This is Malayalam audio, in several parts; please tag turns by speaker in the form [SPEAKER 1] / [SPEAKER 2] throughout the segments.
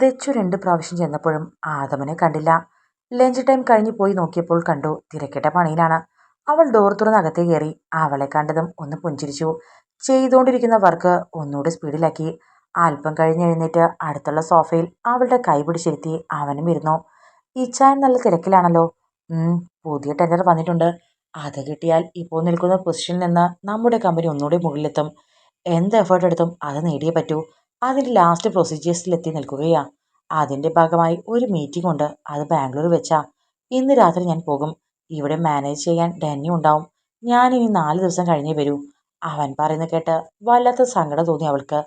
[SPEAKER 1] ദച്ചു രണ്ട് പ്രാവശ്യം ചെന്നപ്പോഴും ആദമനെ കണ്ടില്ല. ലഞ്ച് ടൈം കഴിഞ്ഞു പോയി നോക്കിയപ്പോൾ കണ്ടു തിരക്കിട്ട പണിയിലാണ്. അവൾ ഡോർ തുറന്ന് അകത്തേ കയറി അവളെ കണ്ടതും ഒന്ന് പുഞ്ചിരിച്ചു. ചെയ്തുകൊണ്ടിരിക്കുന്ന വർക്ക് ഒന്നുകൂടി സ്പീഡിലാക്കി അല്പം കഴിഞ്ഞ് എഴുന്നേറ്റ് അടുത്തുള്ള സോഫയിൽ അവളുടെ കൈ പിടിച്ചിരുത്തി അവനും ഇരുന്നു. ഇച്ചായൻ നല്ല തിരക്കിലാണല്ലോ. പുതിയ ടെൻഡർ വന്നിട്ടുണ്ട്. അത് കിട്ടിയാൽ ഇപ്പോൾ നിൽക്കുന്ന പൊസിഷനിൽ നിന്ന് നമ്മുടെ കമ്പനി ഒന്നുകൂടി മുകളിലെത്തും. എന്ത് എഫേർട്ട് എടുത്തും അത് നേടിയേ പറ്റൂ. അതിന്റെ ലാസ്റ്റ് പ്രൊസീജിയേഴ്സിലെത്തി നിൽക്കുകയാ. അതിന്റെ ഭാഗമായി ഒരു മീറ്റിംഗ് ഉണ്ട്. അത് ബാംഗ്ലൂർ വെച്ചാ. ഇന്ന് രാത്രി ഞാൻ പോകും. ഇവിടെ മാനേജ് ചെയ്യാൻ ഡെന്നി ഉണ്ടാവും. ഞാൻ ഇനി നാല് ദിവസം കഴിഞ്ഞേ വരൂ. അവൻ പറയുന്നത് കേട്ട് വല്ലാത്ത സങ്കടം തോന്നി അവൾക്ക്.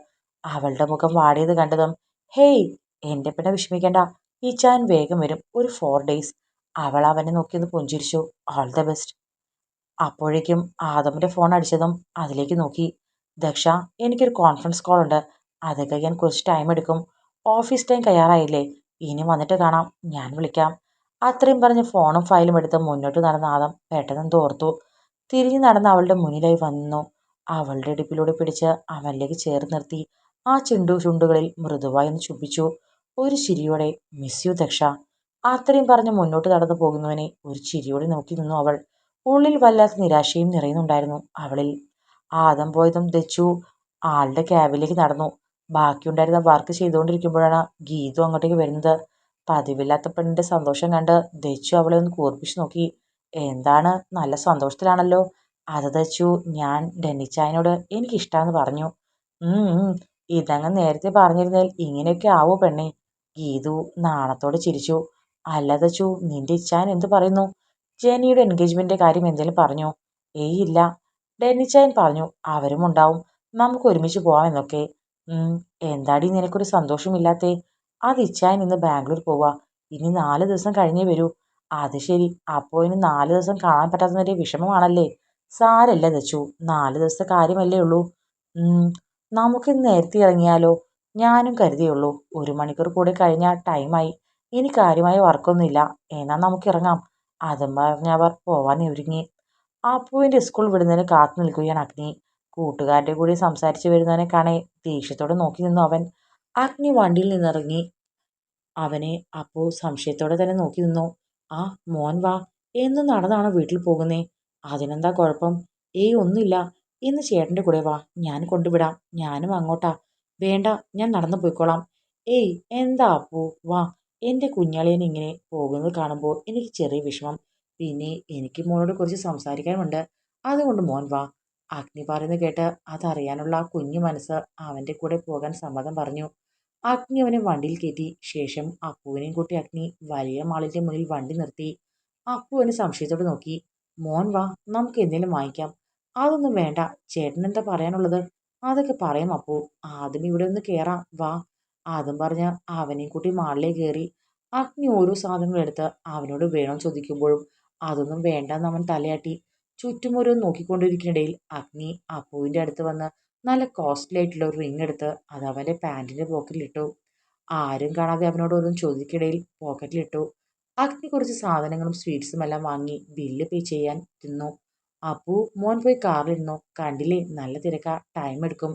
[SPEAKER 1] അവളുടെ മുഖം വാടിയത് കണ്ടതും ഹേയ് എന്റെ പിന്നെ വിഷമിക്കേണ്ട. ഈ ചാൻ വേഗം വരും. ഒരു ഫോർ ഡേയ്സ് അവൾ അവനെ നോക്കി ഒന്ന് പുഞ്ചിരിച്ചു. ഓൾ ദ ബെസ്റ്റ് അപ്പോഴേക്കും ആദമിന്റെ ഫോൺ അടിച്ചതും അതിലേക്ക് നോക്കി. ദക്ഷ എനിക്കൊരു കോൺഫറൻസ് കോൾ ഉണ്ട്. അത് കഴിയാൻ കുറച്ച് ടൈം എടുക്കും. ഓഫീസ് ടൈം കയ്യാറായില്ലേ ഇനി വന്നിട്ട് കാണാം. ഞാൻ വിളിക്കാം. അത്രയും പറഞ്ഞ് ഫോണും ഫയലും എടുത്ത് മുന്നോട്ട് നടന്ന ആദം പെട്ടെന്ന് തോർത്തു തിരിഞ്ഞു നടന്ന് അവളുടെ മുന്നിലായി വന്നു. അവളുടെ ഇടുപ്പിലൂടെ പിടിച്ച് അവനിലേക്ക് ചേർന്ന് നിർത്തി. ആ ചുണ്ടു ചുണ്ടുകളിൽ മൃദുവായി ഒന്ന് ചുംബിച്ചു. ഒരു ചിരിയോടെ മിസ് യു ദക്ഷ. അത്രയും പറഞ്ഞ് മുന്നോട്ട് നടന്നു പോകുന്നവനെ ഒരു ചിരിയോടെ നോക്കി നിന്നു അവൾ. ഉള്ളിൽ വല്ലാത്ത നിരാശയും നിറയുന്നുണ്ടായിരുന്നു അവളിൽ. ആദം പോയതും ദച്ചു ആളുടെ ക്യാബിലേക്ക് നടന്നു. ബാക്കിയുണ്ടായിരുന്ന വർക്ക് ചെയ്തുകൊണ്ടിരിക്കുമ്പോഴാണ് ഗീതു അങ്ങോട്ടേക്ക് വരുന്നത്. പതിവില്ലാത്ത പെണ്ണിന്റെ സന്തോഷം കണ്ട് ദച്ചു അവളെ ഒന്ന് കൂർപ്പിച്ച് നോക്കി. എന്താണ്? നല്ല സന്തോഷത്തിലാണല്ലോ. അത് ദച്ചു ഞാൻ ഡെന്നിച്ചായനോട് എനിക്കിഷ്ടാന്ന് പറഞ്ഞു. ഇതങ്ങ് നേരത്തെ പറഞ്ഞിരുന്നേൽ ഇങ്ങനെയൊക്കെ ആവോ പെണ്ണേ? ഗീതു നാണത്തോടെ ചിരിച്ചു. അല്ല ദച്ചു നിന്റെ ഇച്ചാൻ എന്ത് പറയുന്നു? ജെനിയുടെ എൻഗേജ്മെന്റിന്റെ കാര്യം എന്തെങ്കിലും പറഞ്ഞു? ഏയ് ഇല്ല. ഡെന്നിച്ചായൻ പറഞ്ഞു അവരും ഉണ്ടാവും നമുക്ക് ഒരുമിച്ച് പോവാം എന്നൊക്കെ എന്താടി നിനക്കൊരു സന്തോഷമില്ലാത്തേ? അത് ഇച്ചായൻ ഇന്ന് ബാംഗ്ലൂർ പോവാ. ഇനി നാല് ദിവസം കഴിഞ്ഞേ വരൂ. അത് ശരി. അപ്പോൾ ഇനി നാല് ദിവസം കാണാൻ പറ്റാത്തതിന്റെ വിഷമമാണല്ലേ? സാരല്ല ദച്ചു. നാല് ദിവസത്തെ കാര്യമല്ലേ ഉള്ളൂ. നമുക്കിന്ന് നേരത്തെ ഇറങ്ങിയാലോ? ഞാനും കരുതിയുള്ളൂ ഒരു മണിക്കൂർ കൂടി കഴിഞ്ഞാൽ ടൈമായി. ഇനി കാര്യമായി വർക്കൊന്നുമില്ല. എന്നാൽ നമുക്ക് ഇറങ്ങാം. അതും പറഞ്ഞവർ പോവാൻ ഒരുങ്ങി. അപ്പുവിന്റെ സ്കൂൾ വിടുന്നതിന് കാത്തു നിൽക്കുകയാണ് അഗ്നി. കൂട്ടുകാരുടെ കൂടി സംസാരിച്ച് വരുന്നവനെ കാണാൻ ദേഷ്യത്തോടെ നോക്കി നിന്നു അവൻ. അഗ്നി വണ്ടിയിൽ നിന്നിറങ്ങി അവനെ അപ്പോൾ സംശയത്തോടെ തന്നെ നോക്കി നിന്നു. ആ മോൻ വാ. എന്ന് നടന്നാണ് വീട്ടിൽ പോകുന്നേ? അതിനെന്താ കുഴപ്പം? ഏയ് ഒന്നുമില്ല. ഇന്ന് ചേട്ടന്റെ കൂടെ വാ. ഞാൻ കൊണ്ടുവിടാം. ഞാനും അങ്ങോട്ടാ. വേണ്ട ഞാൻ നടന്നു പോയിക്കോളാം. ഏയ് എന്താ അപ്പോ? വാ. എന്റെ കുഞ്ഞാളിയൻ ഇങ്ങനെ പോകുന്നത് കാണുമ്പോൾ എനിക്ക് ചെറിയ വിഷമം. പിന്നെ എനിക്ക് മോനോട് കുറച്ച് സംസാരിക്കാനുണ്ട് അതുകൊണ്ട് മോൻ വാ. അഗ്നി പറയുന്നത് കേട്ട് അതറിയാനുള്ള ആ കുഞ്ഞു മനസ്സ് അവന്റെ കൂടെ പോകാൻ സമ്മതം പറഞ്ഞു. അഗ്നി അവനെ വണ്ടിയിൽ കയറ്റി. ശേഷം അപ്പുവിനെയും കൂട്ടി അഗ്നി വലിയ മാളിന്റെ മുന്നിൽ വണ്ടി നിർത്തി. അപ്പുവിന് സംശയത്തോട് നോക്കി. മോൻ വാ നമുക്ക് എന്തെങ്കിലും വാങ്ങിക്കാം. അതൊന്നും വേണ്ട. ചേട്ടൻ എന്താ പറയാനുള്ളത്? അതൊക്കെ പറയാം അപ്പു. ആദ്യം ഇവിടെ ഒന്ന് കയറാം വാ. ആദ്യം പറഞ്ഞ അവനെയും കൂട്ടി മാളിലേ കയറി. അഗ്നി ഓരോ സാധനങ്ങൾ എടുത്ത് അവനോട് വേണം ചോദിക്കുമ്പോഴും അതൊന്നും വേണ്ടെന്ന് അവൻ തലയാട്ടി. ചുറ്റും ഓരോ നോക്കിക്കൊണ്ടിരിക്കുന്നിടയിൽ അഗ്നി അപ്പുവിന്റെ അടുത്ത് വന്ന് നല്ല കോസ്റ്റ്ലി ആയിട്ടുള്ള ഒരു റിങ് എടുത്ത് അത് അവന്റെ പാന്റിന്റെ പോക്കറ്റിലിട്ടു ആരും കാണാതെ അവനോട് ഒന്നും ചോദിക്കിടയിൽ പോക്കറ്റിലിട്ടു അഗ്നി കുറച്ച് സാധനങ്ങളും സ്വീറ്റ്സും എല്ലാം വാങ്ങി ബില്ല് പേ ചെയ്യാൻ തിന്നു അപ്പു മോൻ പോയി കാറിലിരുന്നു കണ്ടില്ലേ നല്ല തിരക്ക ടൈം എടുക്കും.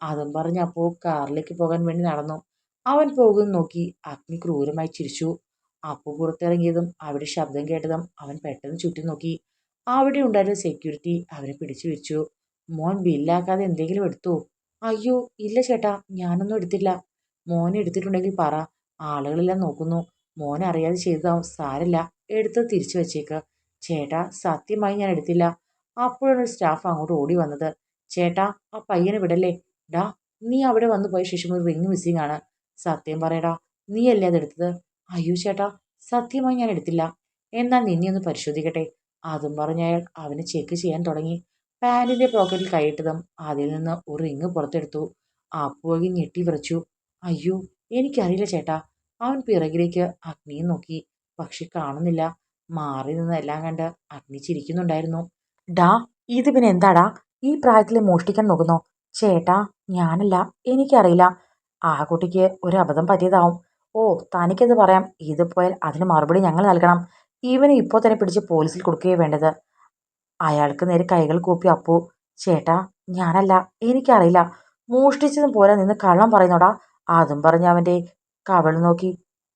[SPEAKER 1] അതും പറഞ്ഞ് അപ്പു കാറിലേക്ക് പോകാൻ വേണ്ടി നടന്നു. അവൻ പോകുന്നു നോക്കി അഗ്നി ക്രൂരമായി ചിരിച്ചു. അപ്പു പുറത്തിറങ്ങിയതും അവിടെ ശബ്ദം കേട്ടതും അവൻ പെട്ടെന്ന് ചുറ്റി നോക്കി. അവിടെ ഉണ്ടായിരുന്ന സെക്യൂരിറ്റി അവരെ പിടിച്ചു വെച്ചു. മോൻ ബില്ലാക്കാതെ എന്തെങ്കിലും എടുത്തു? അയ്യോ ഇല്ല ചേട്ടാ ഞാനൊന്നും എടുത്തില്ല. മോൻ എടുത്തിട്ടുണ്ടെങ്കിൽ പറ. ആളുകളെല്ലാം നോക്കുന്നു. മോൻ അറിയാതെ ചെയ്തതാവും. സാരല്ല എടുത്ത് തിരിച്ചു വെച്ചേക്ക്. ചേട്ടാ സത്യമായി ഞാൻ എടുത്തില്ല. അപ്പോഴാണ് ഒരു സ്റ്റാഫ് അങ്ങോട്ട് ഓടി വന്നത്. ചേട്ടാ ആ പയ്യനെ വിടല്ലേ? ഡാ നീ അവിടെ വന്നു പോയ ശേഷം ഒരു റിങ് മിസ്സിംഗ് ആണ്. സത്യം പറയടാ നീ നീയല്ലേ അതെടുത്തത്? അയ്യോ ചേട്ടാ സത്യമായി ഞാൻ എടുത്തില്ല. എന്നാൽ നിന്നെ ഒന്ന് പരിശോധിക്കട്ടെ. അതും പറഞ്ഞ അയാൾ അവനെ ചെക്ക് ചെയ്യാൻ തുടങ്ങി. പാന്റിന്റെ പോക്കറ്റിൽ കൈയിട്ടതും അതിൽ നിന്ന് ഒരു റിങ് പുറത്തെടുത്തു. അപ്പുവകി ഞെട്ടി വിറച്ചു. അയ്യോ എനിക്കറിയില്ല ചേട്ടാ അവൻ പിറകിലേക്ക് അഗ്നിയും നോക്കി. പക്ഷെ കാണുന്നില്ല. മാറി നിന്നെല്ലാം കണ്ട് അഗ്നി ചിരിക്കുന്നുണ്ടായിരുന്നു. ഡാ ഇത് പിന്നെ എന്താടാ? ഈ പ്രായത്തിൽ മോഷ്ടിക്കാൻ നോക്കുന്നോ? ചേട്ടാ ഞാനല്ല. എനിക്കറിയില്ല. ആ കുട്ടിക്ക് ഒരു അബദ്ധം പറ്റിയതാവും. ഓ തനിക്കത് പറയാം? ഇത് പോയാൽ അതിന് മറുപടി ഞങ്ങൾ നൽകണം. ഇവനെ ഇപ്പോൾ തന്നെ പിടിച്ച് പോലീസിൽ കൊടുക്കുകയോ വേണ്ടത്. അയാൾക്ക് നേരെ കൈകൾ കൂപ്പി അപ്പു ചേട്ടാ ഞാനല്ല എനിക്കറിയില്ല. മോഷ്ടിച്ചതും പോലെ നിന്ന് കള്ളം പറയുന്നോടാ. അതും പറഞ്ഞ് അവന്റെ കവൾ നോക്കി.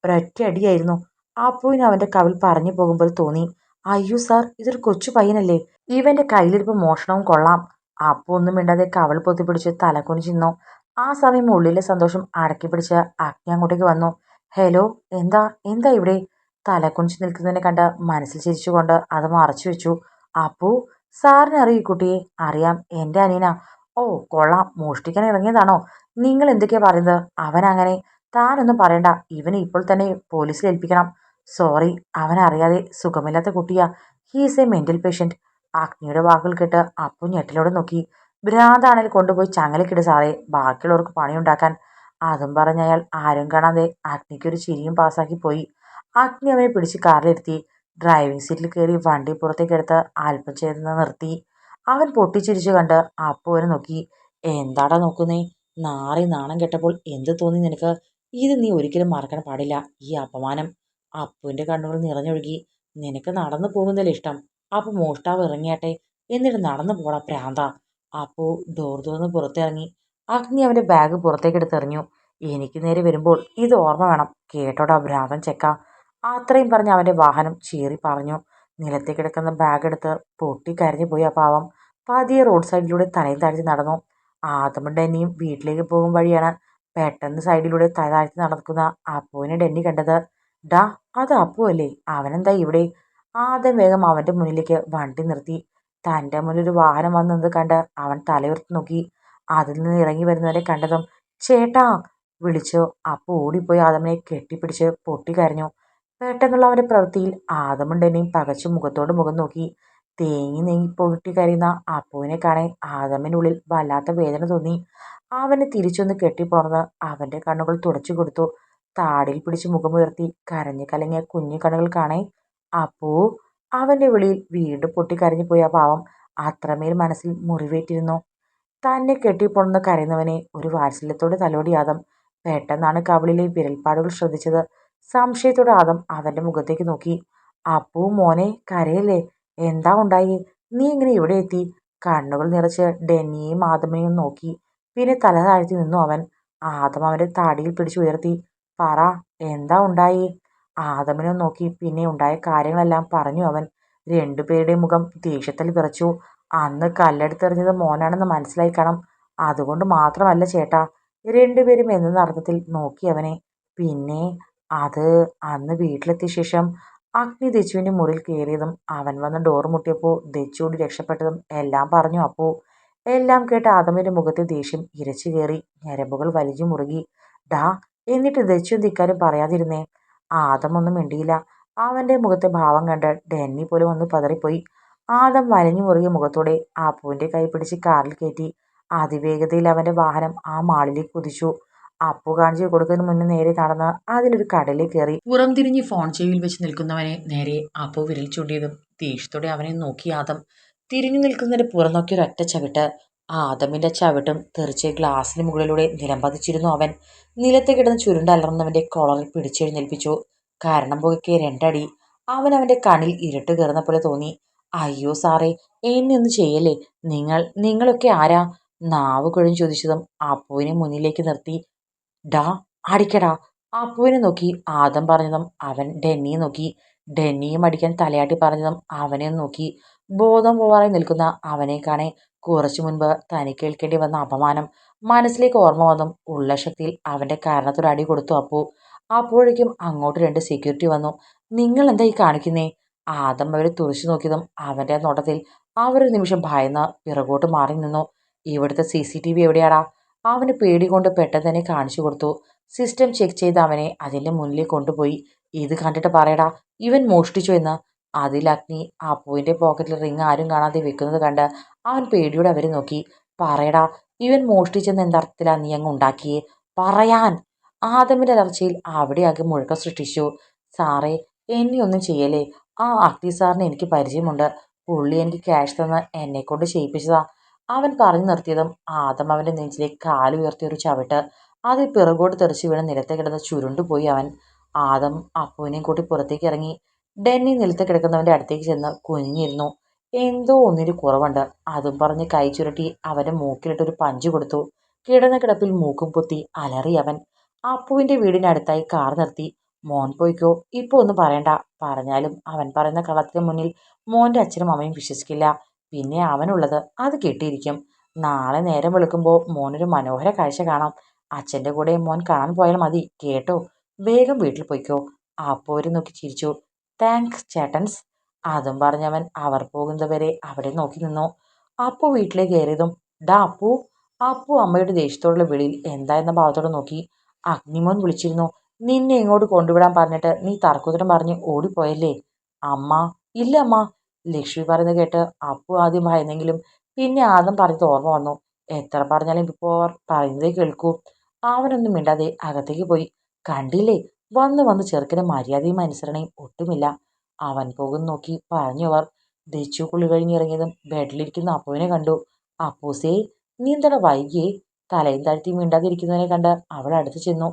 [SPEAKER 1] ഒരൊറ്റയടിയായിരുന്നു അപ്പുവിന് അവന്റെ കവിൾ പറഞ്ഞു പോകുമ്പോൾ തോന്നി അയ്യോ സാർ ഇതൊരു കൊച്ചു പയ്യനല്ലേ. ഇവന്റെ കയ്യിലിരിപ്പ് മോഷണവും കൊള്ളാം. അപ്പു ഒന്നും മിണ്ടാതെ കവൾ പൊത്തിപ്പിടിച്ച് തലകുനിച്ചിരുന്നു ആ സമയം ഉള്ളിലെ സന്തോഷം അടക്കി പിടിച്ച് അഗ്നി വന്നു. ഹലോ എന്താ എന്താ ഇവിടെ? തലകുനിച്ച് നിൽക്കുന്നതിനെ കണ്ട് മനസ്സിൽ ചിരിച്ചുകൊണ്ട് അത് മറച്ചു വെച്ചു. അപ്പു സാറിനെ അറിയൂ കുട്ടിയെ? അറിയാം. എന്റെ അനീന ഓ കൊള്ളാം. മോഷ്ടിക്കാൻ ഇറങ്ങിയതാണോ? നിങ്ങൾ എന്തൊക്കെയാ പറയുന്നത്? അവൻ അങ്ങനെ. താനൊന്നും പറയണ്ട. ഇവനെ ഇപ്പോൾ തന്നെ പോലീസിൽ ഏൽപ്പിക്കണം. സോറി അവൻ അറിയാതെ സുഖമില്ലാത്ത കുട്ടിയാ. ഹീസ് എ മെന്റൽ പേഷ്യന്റ് അഗ്നിയുടെ വാക്കുകൾ കേട്ട് അപ്പു ഞെട്ടിലൂടെ നോക്കി. ഭ്രാന്താണേൽ കൊണ്ടുപോയി ചങ്ങലക്കിട് സാറേ. ബാക്കിയുള്ളവർക്ക് പണിയുണ്ടാക്കാൻ. അതും പറഞ്ഞയാൾ ആരും കാണാതെ അഗ്നിക്കൊരു ചിരിയും പാസ്സാക്കി പോയി. അഗ്നി അവനെ പിടിച്ച് കാറിലിരുത്തി. ഡ്രൈവിംഗ് സീറ്റിൽ കയറി വണ്ടി പുറത്തേക്ക് എടുത്ത് അല്പം ചേർന്ന് നിർത്തി. അവൻ പൊട്ടിച്ചിരിച്ചു കണ്ട് അപ്പുവിനെ നോക്കി. എന്താടാ നോക്കുന്നേ? നാറി നാണം കെട്ടപ്പോൾ എന്ത് തോന്നി നിനക്ക്? ഇത് നീ ഒരിക്കലും മറക്കാൻ പാടില്ല. ഈ അപമാനം. അപ്പുവിന്റെ കണ്ണുകൾ നിറഞ്ഞൊഴുകി. നിനക്ക് നടന്നു പോകുന്നതിൽ ഇഷ്ടം? അപ്പു മോഷ്ടാവ് ഇറങ്ങിയാട്ടെ? എന്നിട്ട് നടന്നു പോടാ പ്രാന്ത. അപ്പു ഡോർ തുറന്ന് പുറത്തിറങ്ങി. അഗ്നി അവന്റെ ബാഗ് പുറത്തേക്ക് എടുത്തെറിഞ്ഞു. എനിക്ക് നേരെ വരുമ്പോൾ ഇത് ഓർമ്മ വേണം. കേട്ടോടാ ഭ്രാന്തൻ ചെക്ക. അത്രയും പറഞ്ഞ് അവന്റെ വാഹനം ചീറി പറഞ്ഞു. നിലത്ത് കിടക്കുന്ന ബാഗ് എടുത്ത് പൊട്ടി കരഞ്ഞു പോയി ആ പാവം. പതിയെ റോഡ് സൈഡിലൂടെ തലയും താഴ്ത്തി നടന്നു. ആദമും ഡെന്നിയും വീട്ടിലേക്ക് പോകും വഴിയാണ് പെട്ടെന്ന് സൈഡിലൂടെ തല താഴ്ത്തി നടക്കുന്ന അപ്പുവിനെ ഡെന്നി കണ്ടത്. ഡാ അത് അപ്പു അല്ലേ? അവനെന്താ ഇവിടെ? ആദ്യം വേഗം അവന്റെ മുന്നിലേക്ക് വണ്ടി നിർത്തി. തന്റെ മുന്നിൽ ഒരു വാഹനം വന്നത് കണ്ട് അവൻ തലയുർത്തി നോക്കി. അതിൽ നിന്ന് ഇറങ്ങി വരുന്നവരെ കണ്ടതും ചേട്ടാ വിളിച്ചു അപ്പു ഓടിപ്പോയി ആദമിനെ കെട്ടിപ്പിടിച്ച് പൊട്ടിക്കരഞ്ഞു പെട്ടെന്നുള്ള അവന്റെ പ്രവൃത്തിയിൽ ആദമുണ്ടെന്നെയും പകച്ചു മുഖത്തോട് മുഖം നോക്കി. തേങ്ങി നീങ്ങി പൊട്ടിക്കരയുന്ന അപ്പുവിനെ കാണാൻ ഉള്ളിൽ വല്ലാത്ത വേദന തോന്നി. അവനെ തിരിച്ചൊന്ന് കെട്ടിപ്പോർന്ന് അവന്റെ കണ്ണുകൾ തുടച്ചു കൊടുത്തു. താടിയിൽ പിടിച്ച് മുഖമുയർത്തി കരഞ്ഞു കലങ്ങിയ കുഞ്ഞു കണ്ണുകൾ കാണേ അപ്പൂ അവന്റെ വിളിയിൽ വീണ്ടും പൊട്ടിക്കരഞ്ഞു പോയ പാവം അത്രമേൽ മനസ്സിൽ മുറിവേറ്റിരുന്നു. തന്നെ കെട്ടിപ്പോണെന്ന് കരയുന്നവനെ ഒരു വാത്സല്യത്തോടെ തലോടി ആദം. പെട്ടെന്നാണ് കവിളിലെ വിരൽപ്പാടുകൾ ശ്രദ്ധിച്ചത്. സംശയത്തോടെ ആദം അവന്റെ മുഖത്തേക്ക് നോക്കി. അപ്പൂ മോനെ കരയല്ലേ? എന്താ ഉണ്ടായി? നീ ഇങ്ങനെ ഇവിടെ എത്തി? കണ്ണുകൾ നിറച്ച് ഡെന്നിയെയും ആദമിനെയും നോക്കി. പിന്നെ തല താഴ്ത്തി നിന്നു അവൻ. ആദം അവന്റെ താടിയിൽ പിടിച്ചു ഉയർത്തി. പറ എന്താ ഉണ്ടായി? ആദമിനെ നോക്കി. പിന്നെ ഉണ്ടായ കാര്യങ്ങളെല്ലാം പറഞ്ഞു അവൻ. രണ്ടുപേരുടെ മുഖം ദേഷ്യത്തിൽ വിറച്ചു. അന്ന് കല്ലെടുത്തെറിഞ്ഞത് മോനാണെന്ന് മനസ്സിലായി കാണും. അതുകൊണ്ട് മാത്രമല്ല ചേട്ടാ രണ്ടുപേരും എന്ന അർത്ഥത്തിൽ നോക്കി അവനെ. പിന്നെ അത് അന്ന് വീട്ടിലെത്തിയ ശേഷം അഗ്നി ദച്ചുവിന്റെ മുറിയിൽ കയറിയതും അവൻ വന്ന് ഡോർ മുട്ടിയപ്പോൾ ദച്ചുകൂടി രക്ഷപ്പെട്ടതും എല്ലാം പറഞ്ഞു. അപ്പോൾ എല്ലാം കേട്ട് ആദമിന്റെ മുഖത്തെ ദേഷ്യം ഇരച്ചു കയറി. ഞരമ്പുകൾ വലിഞ്ഞു മുറുകി. ഡാ എന്നിട്ട് ദച്ചു എന്തിക്കാരും പറയാതിരുന്നേ? ആദമൊന്നും മിണ്ടിയില്ല. അവന്റെ മുഖത്തെ ഭാവം കണ്ട് ഡെന്നി പോലും ഒന്ന് പതറിപ്പോയി. ആദം വലിഞ്ഞു മുറുകിയ മുഖത്തോടെ അപ്പുവിന്റെ കൈ പിടിച്ച് കാറിൽ കയറ്റി. അതിവേഗതയിൽ അവന്റെ വാഹനം ആ മാളിലേക്ക് കുതിച്ചു. അപ്പു കാണിച്ചു കൊടുക്കുന്നതിന് മുന്നേ നേരെ നടന്ന് അതിലൊരു കടലിൽ കയറി. പുറം തിരിഞ്ഞ് ഫോൺ ചെവിയിൽ വെച്ച് നിൽക്കുന്നവനെ നേരെ അപ്പു വിരൽ ചൂണ്ടിയതും ദേഷ്യത്തോടെ അവനെ നോക്കി ആദം തിരിഞ്ഞു നിൽക്കുന്നതിന് പുറം നോക്കി ഒരൊറ്റ ചവിട്ട്. ആദമിന്റെ ചവിട്ടും തെറിച്ച് ഗ്ലാസിന് മുകളിലൂടെ നിലംപതിച്ചിരുന്നു അവൻ. നിലത്ത് കിടന്ന് ചുരുണ്ടലർന്നവന്റെ കോളറിൽ പിടിച്ചെഴുന്നേൽപ്പിച്ചു. കാരണം പുകയ്ക്ക് രണ്ടടി. അവൻ അവന്റെ കണ്ണിൽ ഇരുട്ട് കയറുന്ന പോലെ തോന്നി. അയ്യോ സാറേ എന്നെ ഒന്ന് ചെയ്യല്ലേ? നിങ്ങൾ നിങ്ങളൊക്കെ ആരാ? നാവ് കുഴഞ്ഞു ചോദിച്ചതും അപ്പുവിനെ മുന്നിലേക്ക് നിർത്തി. ഡാ അടിക്കടാ. അപ്പുവിനെ നോക്കി ആദം പറഞ്ഞതും അവൻ ഡെന്നിയെ നോക്കി. ഡെന്നിയും അടിക്കാൻ തലയാട്ടി പറഞ്ഞതും അവനെ നോക്കി. ബോധം പോവാറായി നിൽക്കുന്ന അവനെ കാണെ കുറച്ചു മുൻപ് തനിക്ക് കേൾക്കേണ്ടി വന്ന അപമാനം മനസ്സിലേക്ക് ഓർമ്മ വന്നും. ഉള്ള ശക്തിയിൽ അവന്റെ കാരണത്തൊരു അടി കൊടുത്തു അപ്പു. അപ്പോഴേക്കും അങ്ങോട്ട് രണ്ട് സെക്യൂരിറ്റി വന്നു. നിങ്ങൾ എന്താ ഈ കാണിക്കുന്നേ? ആദം അവരെ തുറച്ചു നോക്കിയതും അവന്റെ നോട്ടത്തിൽ അവരൊരു നിമിഷം ഭയന്ന് പിറകോട്ട് മാറി നിന്നു. ഇവിടുത്തെ സി സി ടി വി എവിടെയാടാ? അവന് പേടി കൊണ്ട് പെട്ടെന്ന് തന്നെ കാണിച്ചു കൊടുത്തു. സിസ്റ്റം ചെക്ക് ചെയ്ത് അവനെ അതിന്റെ മുന്നിൽ കൊണ്ടുപോയി. ഇത് കണ്ടിട്ട് പറയടാ ഇവൻ മോഷ്ടിച്ചു എന്ന്. അതിൽ അഗ്നി അപ്പുവിന്റെ പോക്കറ്റിൽ റിങ് ആരും കാണാതെ വെക്കുന്നത് കണ്ട് അവൻ പേടിയോടെ അവരെ നോക്കി. പറയടാ ഇവൻ മോഷ്ടിച്ചെന്ന് എന്തർത്ഥത്തിലാ നീ അങ്ങ് ഉണ്ടാക്കിയേ? പറയാൻ. ആദമിന്റെ അലർച്ചയിൽ അകം മുഴക്കം സൃഷ്ടിച്ചു. സാറേ എന്നെ ഒന്നും ചെയ്യലേ ആ അഗ്നി സാറിനെ എനിക്ക് പരിചയമുണ്ട്. പുള്ളി എനിക്ക് ക്യാഷ് തന്ന് എന്നെ കൊണ്ട് ചെയ്യിപ്പിച്ചതാ. അവൻ പറഞ്ഞു നിർത്തിയതും ആദം അവന്റെ നെഞ്ചിലേക്ക് കാലുയർത്തി ഒരു ചവിട്ട് അത് പിറകോട്ട് തെറിച്ചു വീണ് നിലത്ത് കിടന്ന് ചുരുണ്ടുപോയി അവൻ. ആദം അപ്പുവിനെയും കൂട്ടി പുറത്തേക്ക് ഇറങ്ങി. ഡെന്നി നിലത്ത് കിടക്കുന്നവന്റെ അടുത്തേക്ക് ചെന്ന് കുനിഞ്ഞിരുന്നു. എന്തോ ഒന്നിന് കുറവുണ്ട്. അതും പറഞ്ഞ് കൈ ചുരുട്ടി അവന്റെ മൂക്കിലിട്ട് ഒരു പഞ്ച് കൊടുത്തു. കിടന്ന കിടപ്പിൽ മൂക്കും പൊത്തി അലറി അവൻ. അപ്പുവിന്റെ വീടിനടുത്തായി കാർ നിർത്തി. മോൻ പോയിക്കോ. ഇപ്പൊ ഒന്നും പറയണ്ട. പറഞ്ഞാലും അവൻ പറയുന്ന കള്ളത്തിന് മുന്നിൽ മോന്റെ അച്ഛനും അമ്മയും വിശ്വസിക്കില്ല. പിന്നെ അവനുള്ളത് അത് കിട്ടിയിരിക്കും. നാളെ നേരം വെളുക്കുമ്പോൾ മോനൊരു മനോഹര കാഴ്ച കാണാം. അച്ഛന്റെ കൂടെ മോൻ കാണാൻ പോയാൽ മതി. കേട്ടോ? വേഗം വീട്ടിൽ പോയിക്കോ. അപ്പോൾ ഒരു നോക്കി ചിരിച്ചു. താങ്ക്സ് ചേട്ടൻസ്. അതും പറഞ്ഞവൻ അവർ പോകുന്നതുവരെ അവിടെ നോക്കി നിന്നു. അപ്പു വീട്ടിലേക്ക് കയറിയതും ഡാ അപ്പു. അപ്പു അമ്മയുടെ ദേഷ്യത്തോടുള്ള വിളിയിൽ എന്ന ഭാവത്തോടെ നോക്കി. അഗ്നിമോൻ വിളിച്ചിരുന്നു. നിന്നെ ഇങ്ങോട്ട് കൊണ്ടുവിടാൻ പറഞ്ഞിട്ട് നീ തർക്കുതരം പറഞ്ഞ് ഓടിപ്പോയല്ലേ? അമ്മ. ഇല്ല അമ്മ. ലക്ഷ്മി പറയുന്നത് കേട്ട് അപ്പു ആദ്യം ഭയന്നെങ്കിലും പിന്നെ ആദ്യം പറഞ്ഞത് ഓർമ്മ വന്നു. എത്ര പറഞ്ഞാലും ഇപ്പോൾ പറയുന്നതേ കേൾക്കൂ. അവനൊന്നും മിണ്ടാതെ അകത്തേക്ക് പോയി. കണ്ടില്ലേ? വന്ന് വന്ന് ചെറുക്കന് മര്യാദയും അനുസരണയും ഒട്ടുമില്ല. അവൻ പോകുന്ന നോക്കി പറഞ്ഞവർ ദച്ചു കുളി കഴിഞ്ഞിറങ്ങിയതും ബെഡിലിരിക്കുന്ന അപ്പുവിനെ കണ്ടു. അപ്പൂസേ നീന്തട വൈകിയേ. തലയും താഴ്ത്തി മിണ്ടാതിരിക്കുന്നതിനെ കണ്ട് അവൾ അടുത്ത് ചെന്നു.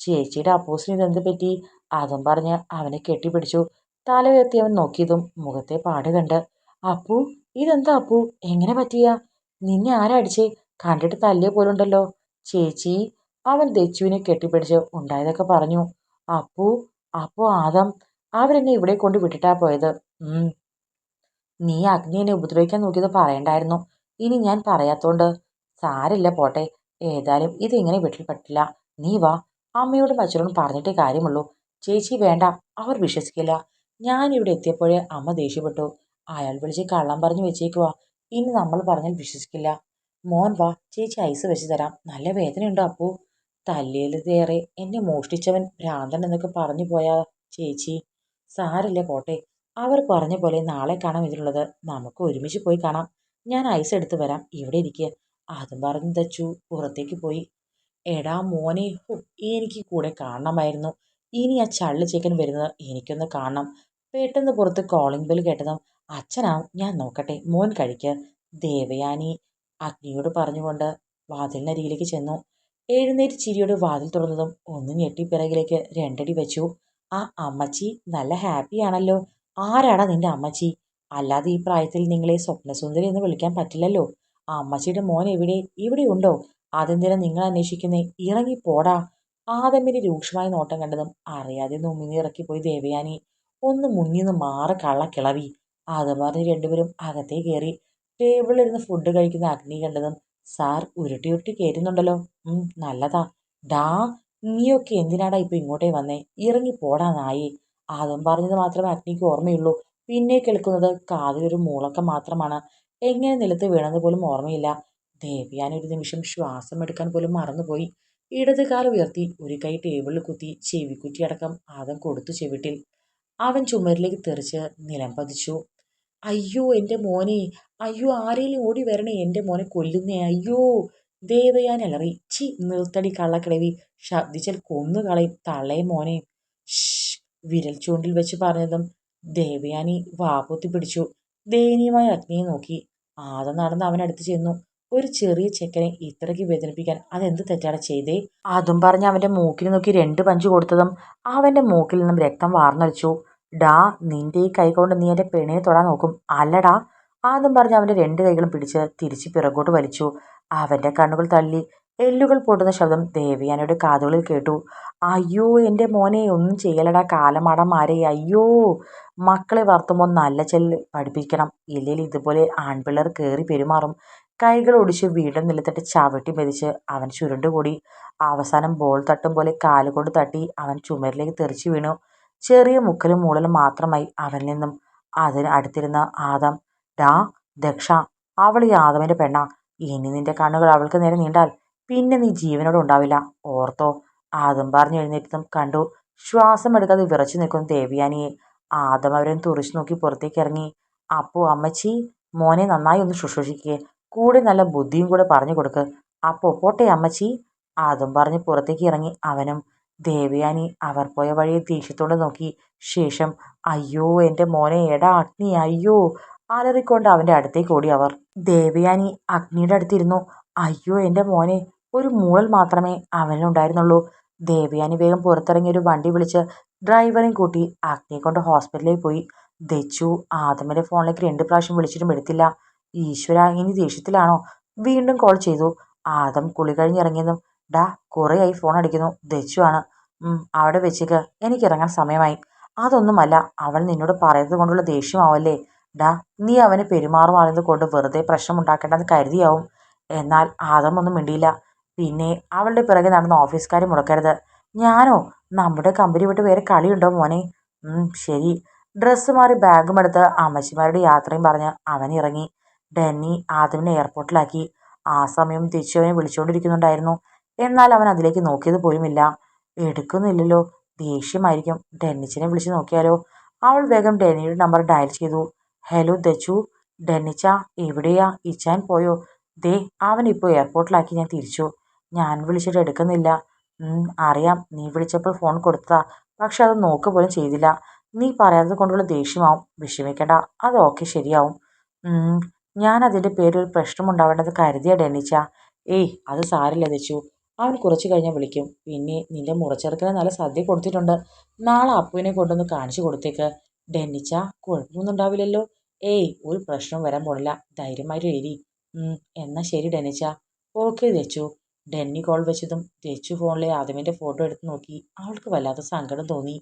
[SPEAKER 1] ചേച്ചിയുടെ അപ്പൂസിന് ഇതെന്ത് പറ്റി? അതും പറഞ്ഞ് അവനെ കെട്ടിപ്പിടിച്ചു. തല ഉയർത്തി അവൻ നോക്കിയതും മുഖത്തെ പാട് കണ്ട് അപ്പു ഇതെന്താ അപ്പു? എങ്ങനെ പറ്റിയ? നിന്നെ ആരാ അടിച്ചേ? കണ്ടിട്ട് തല്ലിയ പോലുണ്ടല്ലോ. ചേച്ചി അവൻ ദച്ചുവിനെ കെട്ടിപ്പിടിച്ച് ഉണ്ടായതൊക്കെ പറഞ്ഞു. അപ്പു അപ്പു ആദം അവരെന്നെ ഇവിടെ കൊണ്ട് വിട്ടിട്ടാ പോയത്. നീ അഗ്നി എന്നെ ഉപദ്രവിക്കാൻ നോക്കിയത് പറയണ്ടായിരുന്നു. ഇനി ഞാൻ പറയാത്തോണ്ട്? സാരില്ല പോട്ടെ. ഏതായാലും ഇതിങ്ങനെ വീട്ടിൽ പറ്റില്ല നീ വാ. അമ്മയോടും അച്ഛനോടും പറഞ്ഞിട്ടേ കാര്യമുള്ളൂ. ചേച്ചി വേണ്ട. അവർ വിശ്വസിക്കില്ല. ഞാൻ ഇവിടെ എത്തിയപ്പോഴേ അമ്മ ദേഷ്യപ്പെട്ടു. അയാൾ വിളിച്ച് കള്ളം പറഞ്ഞു വെച്ചേക്കുവാ ഇനി നമ്മൾ പറഞ്ഞാൽ വിശ്വസിക്കില്ല. മോൻ വാ ചേച്ചി ഐസ് വെച്ച് തരാം. നല്ല വേദനയുണ്ടോ അപ്പൂ. തല്ലിയതിലേറെ എന്നെ മോഷ്ടിച്ചവൻ ഭ്രാന്തൻ എന്നൊക്കെ പറഞ്ഞു പോയാ ചേച്ചി. സാരില്ല പോട്ടെ. അവർ പറഞ്ഞ പോലെ നാളെ കാണാം ഇതിലുള്ളത്. നമുക്ക് ഒരുമിച്ച് പോയി കാണാം. ഞാൻ ഐസ് എടുത്ത് വരാം. ഇവിടെ ഇരിക്കുക അതും പറഞ്ഞു തച്ചു പുറത്തേക്ക് പോയി. എടാ മോനെ എനിക്ക് കൂടെ കാണണമായിരുന്നു. ഇനി ആ ചള്ളി ചേക്കൻ വരുന്നത് എനിക്കൊന്ന് കാണണം. പെട്ടെന്ന് പുറത്ത് കോളിംഗ് ബെൽ കേട്ടതും അച്ഛനാ ഞാൻ നോക്കട്ടെ മോൻ കഴിക്ക്. ദേവയാനി അഗ്നിയോട് പറഞ്ഞുകൊണ്ട് വാതിലിനരികിലേക്ക് ചെന്നു. എഴുന്നേറ്റ് ചിരിയോട് വാതിൽ തുറന്നതും ഒന്ന് ഞെട്ടി പിറകിലേക്ക് രണ്ടടി വെച്ചു. ആ അമ്മച്ചി നല്ല ഹാപ്പിയാണല്ലോ ആരാടാ നിന്റെ അമ്മച്ചി? അല്ലാതെ ഈ പ്രായത്തിൽ നിങ്ങളെ സ്വപ്നസുന്ദരി എന്ന് വിളിക്കാൻ പറ്റില്ലല്ലോ. ആ അമ്മച്ചിയുടെ മോൻ എവിടെ? ഇവിടെ ഉണ്ടോ അതെന്തിനാ നിങ്ങൾ അന്വേഷിക്കുന്നേ? ഇറങ്ങി പോടാ ആദമിന്റെ രൂക്ഷമായ നോട്ടം കണ്ടതും അറിയാതെ നുമ്മിനി ഇറക്കിപ്പോയി ദേവയാനി ഒന്ന് മുന്നിന്ന് മാറി കള്ളക്കിളവി. അത് പറഞ്ഞ് രണ്ടുപേരും അകത്തേ കയറി ടേബിളിലിരുന്ന് ഫുഡ് കഴിക്കുന്ന അഗ്നി കണ്ടതും സാർ ഉരുട്ടി ഉരുട്ടി കയറ്റുന്നുണ്ടല്ലോ നല്ലതാ. ഡാ നീയൊക്കെ എന്തിനാടാ ഇപ്പൊ ഇങ്ങോട്ടേ വന്നേ? ഇറങ്ങി പോടാ നായി. ആദം പറഞ്ഞത് മാത്രമേ അഗ്നിക്ക് ഓർമ്മയുള്ളൂ. പിന്നെ കേൾക്കുന്നത് കാതിലൊരു മൂളക്കം മാത്രമാണ്. എങ്ങനെ നിലത്ത് വീണത് പോലും ഓർമ്മയില്ല. ദേവ്യാൻ ഒരു നിമിഷം ശ്വാസം എടുക്കാൻ പോലും മറന്നുപോയി. ഇടത് കാൽ ഉയർത്തി ഒരു കൈ ടേബിളിൽ കുത്തി ചെവിക്കുറ്റി അടക്കം ആദം കൊടുത്തു ചെവിട്ടിൽ. അവൻ ചുമരിലേക്ക് തെറിച്ച് നിലം പതിച്ചു. അയ്യോ എന്റെ മോനെ അയ്യോ ആരെയും ഓടി വരണേ എന്റെ മോനെ കൊല്ലുന്നേ അയ്യോ. ദേവയാൻ അലറി ചി നിർത്തടി കള്ളക്കിളവി ശബ്ദിച്ചാൽ കൊന്നുകളയും തള്ളേ മോനെ. വിരൽ ചൂണ്ടിൽ വെച്ച് പറഞ്ഞതും ദേവയാനി വാപൊത്തി പിടിച്ചു. ദയനീയമായ അഗ്നിയെ നോക്കി. ആദം നടന്ന് അവനടുത്ത് ചെന്നു. ഒരു ചെറിയ ചെക്കനെ ഇത്രയ്ക്ക് വേദനിപ്പിക്കാൻ അതെന്ത് തെറ്റാണ് ചെയ്തേ? അതും പറഞ്ഞ് അവന്റെ മൂക്കിൽ നോക്കി രണ്ട് പഞ്ച് കൊടുത്തതും അവന്റെ മൂക്കിൽ നിന്നും രക്തം വാർന്നടിച്ചു ഡാ നിന്റെ ഈ കൈ കൊണ്ട് നീ എന്റെ പെണിയെ തൊടാൻ നോക്കും. അല്ലടാ ആദ്യം പറഞ്ഞ് അവന്റെ രണ്ട് കൈകളും പിടിച്ച് തിരിച്ച് പിറകോട്ട് വലിച്ചു. അവന്റെ കണ്ണുകൾ തള്ളി എല്ലുകൾ പൊട്ടുന്ന ശബ്ദം ദേവിയാനയുടെ കാതുകളിൽ കേട്ടു. അയ്യോ എന്റെ മോനെ ഒന്നും ചെയ്യലടാ കാലമാടന്മാരെ അയ്യോ മക്കളെ വളർത്തുമ്പോൾ നല്ല ചെല്ല് പഠിപ്പിക്കണം. ഇല്ലെങ്കിൽ ഇതുപോലെ ആൺപിള്ളേർ കയറി പെരുമാറും. കൈകൾ ഒടിച്ച് വീണ്ടും നിലത്തിട്ട് ചവിട്ടി മെതിച്ച് അവൻ ചുരുണ്ടുകൂടി അവസാനം ബോൾ തട്ടും പോലെ കാലുകൊണ്ട് തട്ടി അവൻ ചുമരിലേക്ക് തെറിച്ചു വീണു. ചെറിയ മുക്കലും മൂളലും മാത്രമായി അവനിൽ നിന്നും അതിന് അടുത്തിരുന്ന ആദം ഡാ ദക്ഷ അവൾ ഈ ആദമിന്റെ പെണ്ണ. ഇനി നിന്റെ കണ്ണുകൾ അവൾക്ക് നേരെ നീണ്ടാൽ പിന്നെ നീ ജീവനോട് ഉണ്ടാവില്ല. ഓർത്തോ ആദം പറഞ്ഞു എഴുന്നേറ്റതും കണ്ടു. ശ്വാസം എടുക്കാതെ വിറച്ചു നിൽക്കുന്ന ദേവിയാനിയെ ആദം അവരെ തുറിച്ചു നോക്കി പുറത്തേക്ക് ഇറങ്ങി. അപ്പോ അമ്മച്ചി മോനെ നന്നായി ഒന്ന് ശുശ്രൂഷിക്കേ. കൂടെ നല്ല ബുദ്ധിയും കൂടെ പറഞ്ഞു കൊടുക്ക്. അപ്പോ പോട്ടെ അമ്മച്ചി. അതും പറഞ്ഞ് പുറത്തേക്ക് ഇറങ്ങി. അവനും ദേവയാനി അവർ പോയ വഴിയെ ദേഷ്യത്തോടെ നോക്കി. ശേഷം അയ്യോ എന്റെ മോനെ എടാ അഗ്നി അയ്യോ അലറിക്കൊണ്ട് അവന്റെ അടുത്തേക്ക് ഓടി അവർ. ദേവയാനി അഗ്നിയുടെ അടുത്തിരുന്നു അയ്യോ എന്റെ മോനെ ഒരു മൂളൽ മാത്രമേ അവനുണ്ടായിരുന്നുള്ളൂ ദേവയാനി വേഗം പുറത്തിറങ്ങി ഒരു വണ്ടി വിളിച്ച് ഡ്രൈവറെയും കൂട്ടി അഗ്നിയെ കൊണ്ട് ഹോസ്പിറ്റലിൽ പോയി. ദച്ചു ആദമിന്റെ ഫോണിലേക്ക് രണ്ട് പ്രാവശ്യം വിളിച്ചിട്ടും എടുത്തില്ല. ഈശ്വര ഇനി ദേഷ്യത്തിലാണോ? വീണ്ടും കോൾ ചെയ്തു. ആദം കുളി കഴിഞ്ഞിറങ്ങിയതും ഡാ കുറേയായി ഫോൺ അടിക്കുന്നു. ദച്ചു ആണ്. ഉം, അവിടെ വെച്ചേക്ക്. എനിക്കിറങ്ങാൻ സമയമായി. അതൊന്നുമല്ല അവൾ നിന്നോട് പറയുന്നത് കൊണ്ടുള്ള ദേഷ്യമാവല്ലേ? ഡാ നീ അവന് പെരുമാറുമാറുന്നത് കൊണ്ട് വെറുതെ പ്രശ്നമുണ്ടാക്കേണ്ടെന്ന് കരുതിയാവും. എന്നാൽ ആദം ഒന്നും മിണ്ടിയില്ല. പിന്നെ അവളുടെ പിറകെ നടന്ന ഓഫീസുകാരെ മുടക്കരുത്. ഞാനോ? നമ്മുടെ കമ്പനി വിട്ട് വേറെ കളിയുണ്ടോ മോനെ? ശരി. ഡ്രസ്സ് മാറി ബാഗും എടുത്ത് അമ്മച്ചിമാരുടെ യാത്രയും പറഞ്ഞ് അവൻ ഇറങ്ങി ഡെന്നി ആദമിനെ എയർപോർട്ടിലാക്കി. ആ സമയം തിരിച്ചു അവനെ വിളിച്ചുകൊണ്ടിരിക്കുന്നുണ്ടായിരുന്നു. എന്നാൽ അവൻ അതിലേക്ക് നോക്കിയത് പോലുമില്ല. എടുക്കുന്നില്ലല്ലോ. ദേഷ്യമായിരിക്കും. ഡെന്നിച്ചിനെ വിളിച്ചു നോക്കിയാലോ? അവൾ വേഗം ഡെന്നിയുടെ നമ്പർ ഡയൽ ചെയ്തു. ഹലോ ദച്ചു. ഡെന്നിച്ച എവിടെയാ? ഇച്ചാൻ പോയോ? ദേ അവൻ ഇപ്പോൾ എയർപോർട്ടിലാക്കി. ഞാൻ തിരിച്ചു. ഞാൻ വിളിച്ചിട്ട് എടുക്കുന്നില്ല. അറിയാം. നീ വിളിച്ചപ്പോൾ ഫോൺ കൊടുത്തതാ. പക്ഷെ അത് നോക്ക് പോലും ചെയ്തില്ല. നീ പറയാത്തത് കൊണ്ടുള്ള ദേഷ്യമാവും. വിഷമിക്കണ്ട. അത് ഓക്കെ ശരിയാവും. അതിന്റെ പേരിൽ ഒരു പ്രശ്നമുണ്ടാവേണ്ടത് കരുതിയ ഡെന്നിച്ച. ഏയ് അത് സാരില്ല ദച്ചു. അവൻ കുറച്ച് കഴിഞ്ഞാൽ വിളിക്കും. പിന്നെ നിന്റെ മുറച്ചെറുക്കന് നല്ല സദ്യ കൊടുത്തിട്ടുണ്ട്. നാളെ അപ്പുവിനെ കൊണ്ടൊന്ന് കാണിച്ചു കൊടുത്തേക്ക്. ഡെന്നിച്ച കുഴപ്പമൊന്നും ഉണ്ടാവില്ലല്ലോ ഏയ് ഒരു പ്രശ്നം വരാൻ പോണില്ല. ധൈര്യമായിട്ട് എഴുതി. എന്നാ ശരി ഡെന്നിച്ച. ഓക്കെ ദച്ചു. ഡെന്നി കോൾ വെച്ചതും ദച്ചു ഫോണിലെ ആദമിന്റെ ഫോട്ടോ എടുത്ത് നോക്കി. അവൾക്ക് വല്ലാത്ത സങ്കടം തോന്നി.